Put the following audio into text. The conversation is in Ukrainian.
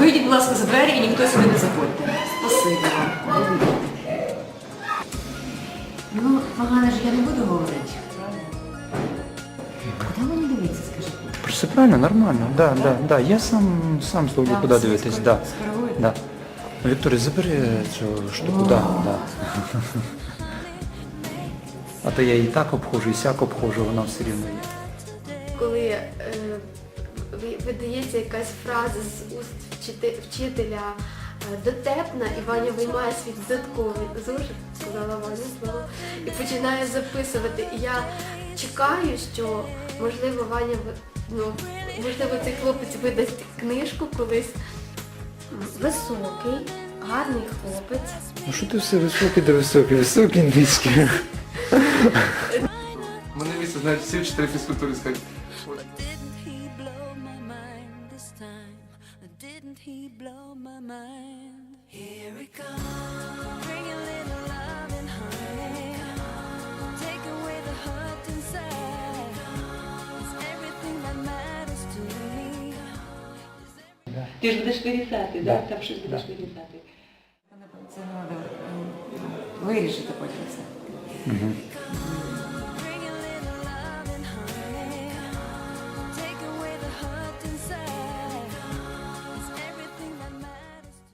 Вийдіть, будь ласка, за двері і ніхто сюди не заходьте. Спасибі вам. Ну, погано ж я не буду говорити. Куди мені дивитися, скажіть? Все правильно, нормально. Да, да, да. Я сам сам слухаю, Да, куди всі дивитись. Да. Да. Вікторія, забери цю штуку, да, да. А то я і так обходжу, і сяк обходжу, вона все рівно є. коли е, видається якась фраза з уст вчителя е, дотепна, і Ваня виймає свій додатковий зошит, сказала Ваня слово, і починає записувати. І я чекаю, що можливо Ваня ну, можливо цей хлопець видасть книжку колись. Високий, гарний хлопець. Ну що ти все високий да високий, високий, низький. Мене місце знають всі вчителі фізкультури скажуть. Didn't he blow my mind? Here he comes, bring a little love and honey. Take away the hurt inside. It's everything that matters to me. Ти ж будеш вирізати, Да. да? Там щось будеш Да. вирізати. Це треба вирішити потім все. Угу.